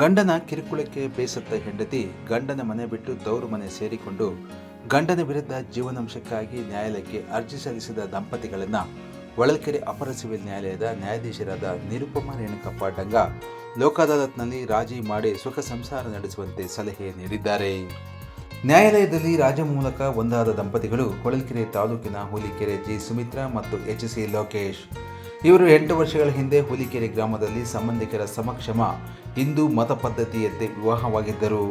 ಗಂಡನ ಕಿರುಕುಳಕ್ಕೆ ಬೇಸತ್ತ ಹೆಂಡತಿ ಗಂಡನ ಮನೆ ಬಿಟ್ಟು ತವರು ಮನೆ ಸೇರಿಕೊಂಡು ಗಂಡನ ವಿರುದ್ಧ ಜೀವನಾಂಶಕ್ಕಾಗಿ ನ್ಯಾಯಾಲಯಕ್ಕೆ ಅರ್ಜಿ ಸಲ್ಲಿಸಿದ ದಂಪತಿಗಳನ್ನು ಹೊಳಲ್ಕೆರೆ ಅಪರ ಸಿವಿಲ್ ನ್ಯಾಯಾಲಯದ ನ್ಯಾಯಾಧೀಶರಾದ ನಿರುಪಮ ರೇಣುಕಪ್ಪ ಡಂಗ ಲೋಕ ಅದಾಲತ್ನಲ್ಲಿ ರಾಜಿ ಮಾಡಿ ಸುಖ ಸಂಸಾರ ನಡೆಸುವಂತೆ ಸಲಹೆ ನೀಡಿದ್ದಾರೆ. ನ್ಯಾಯಾಲಯದಲ್ಲಿ ರಾಜ ಮೂಲಕ ಒಂದಾದ ದಂಪತಿಗಳು ಹೊಳಲ್ಕೆರೆ ತಾಲೂಕಿನ ಹುಲಿಕೆರೆ ಜಿ ಸುಮಿತ್ರಾ ಮತ್ತು ಎಚ್ ಸಿ ಲೋಕೇಶ್. ಇವರು ಎಂಟು ವರ್ಷಗಳ ಹಿಂದೆ ಹುಲಿಕೆರೆ ಗ್ರಾಮದಲ್ಲಿ ಸಂಬಂಧಿಕರ ಸಮಕ್ಷಮ ಹಿಂದೂ ಮತ ಪದ್ಧತಿಯಂತೆ ವಿವಾಹವಾಗಿದ್ದರು.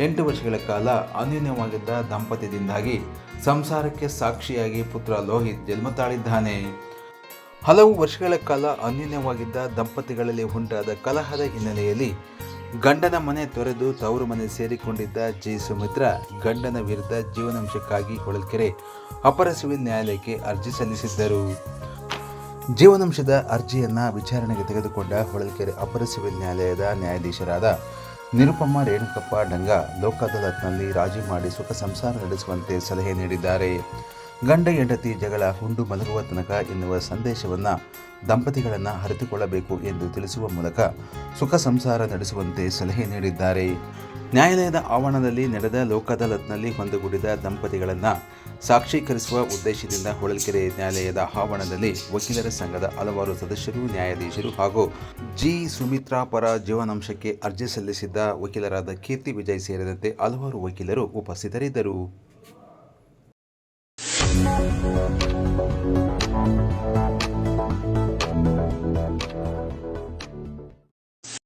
ಎಂಟು ವರ್ಷಗಳ ಕಾಲ ಅನ್ಯೂನ್ಯವಾಗಿದ್ದ ದಾಂಪತ್ಯದಿಂದಾಗಿ ಸಂಸಾರಕ್ಕೆ ಸಾಕ್ಷಿಯಾಗಿ ಪುತ್ರ ಲೋಹಿತ್ ಜನ್ಮ ತಾಳಿದ್ದಾನೆ ಹಲವು ವರ್ಷಗಳ ಕಾಲ ಅನ್ಯೂನ್ಯವಾಗಿದ್ದ ದಂಪತಿಗಳಲ್ಲಿ ಉಂಟಾದ ಕಲಹದ ಹಿನ್ನೆಲೆಯಲ್ಲಿ ಗಂಡನ ಮನೆ ತೊರೆದು ತವರು ಮನೆ ಸೇರಿಕೊಂಡಿದ್ದ ಜಿ ಸುಮಿತ್ರ ಗಂಡನ ವಿರುದ್ಧ ಜೀವನಾಂಶಕ್ಕಾಗಿ ಹೊಳಲ್ಕೆರೆ ಅಪರ ಸಿವಿಲ್ ನ್ಯಾಯಾಲಯಕ್ಕೆ ಅರ್ಜಿ ಸಲ್ಲಿಸಿದ್ದರು. ಜೀವನಾಂಶದ ಅರ್ಜಿಯನ್ನು ವಿಚಾರಣೆಗೆ ತೆಗೆದುಕೊಂಡ ಹೊಳಲ್ಕೆರೆ ಅಪರ ಸಿವಿಲ್ ನ್ಯಾಯಾಲಯದ ನ್ಯಾಯಾಧೀಶರಾದ ನಿರುಪಮ್ಮ ರೇಣುಕಪ್ಪ ಡಂಗ ಲೋಕ ಅದಾಲತ್ನಲ್ಲಿ ರಾಜಿ ಮಾಡಿ ಸುಖ ಸಂಸಾರ ನಡೆಸುವಂತೆ ಸಲಹೆ ನೀಡಿದ್ದಾರೆ. ಗಂಡ, ಹೆಂಡತಿ ಜಗಳ, ಹುಂಡು ಮಲಗುವ ತನಕ ಎನ್ನುವ ಸಂದೇಶವನ್ನು ದಂಪತಿಗಳನ್ನು ಹರಿತುಕೊಳ್ಳಬೇಕು ಎಂದು ತಿಳಿಸುವ ಮೂಲಕ ಸುಖ ಸಂಸಾರ ನಡೆಸುವಂತೆ ಸಲಹೆ ನೀಡಿದ್ದಾರೆ. ನ್ಯಾಯಾಲಯದ ಆವರಣದಲ್ಲಿ ನಡೆದ ಲೋಕ್ ಅದಾಲತ್ನಲ್ಲಿ ದಂಪತಿಗಳನ್ನು ಸಾಕ್ಷೀಕರಿಸುವ ಉದ್ದೇಶದಿಂದ ಹೊಳಲ್ಕೆರೆ ನ್ಯಾಯಾಲಯದ ಆವರಣದಲ್ಲಿ ವಕೀಲರ ಸಂಘದ ಹಲವಾರು ಸದಸ್ಯರು, ನ್ಯಾಯಾಧೀಶರು ಹಾಗೂ ಜಿ. ಸುಮಿತ್ರಾ ಪರ ಜೀವನಾಂಶಕ್ಕೆ ಅರ್ಜಿ ಸಲ್ಲಿಸಿದ್ದ ವಕೀಲರಾದ ಕೀರ್ತಿ ವಿಜಯ್ ಸೇರಿದಂತೆ ಹಲವಾರು ವಕೀಲರು ಉಪಸ್ಥಿತರಿದ್ದರು.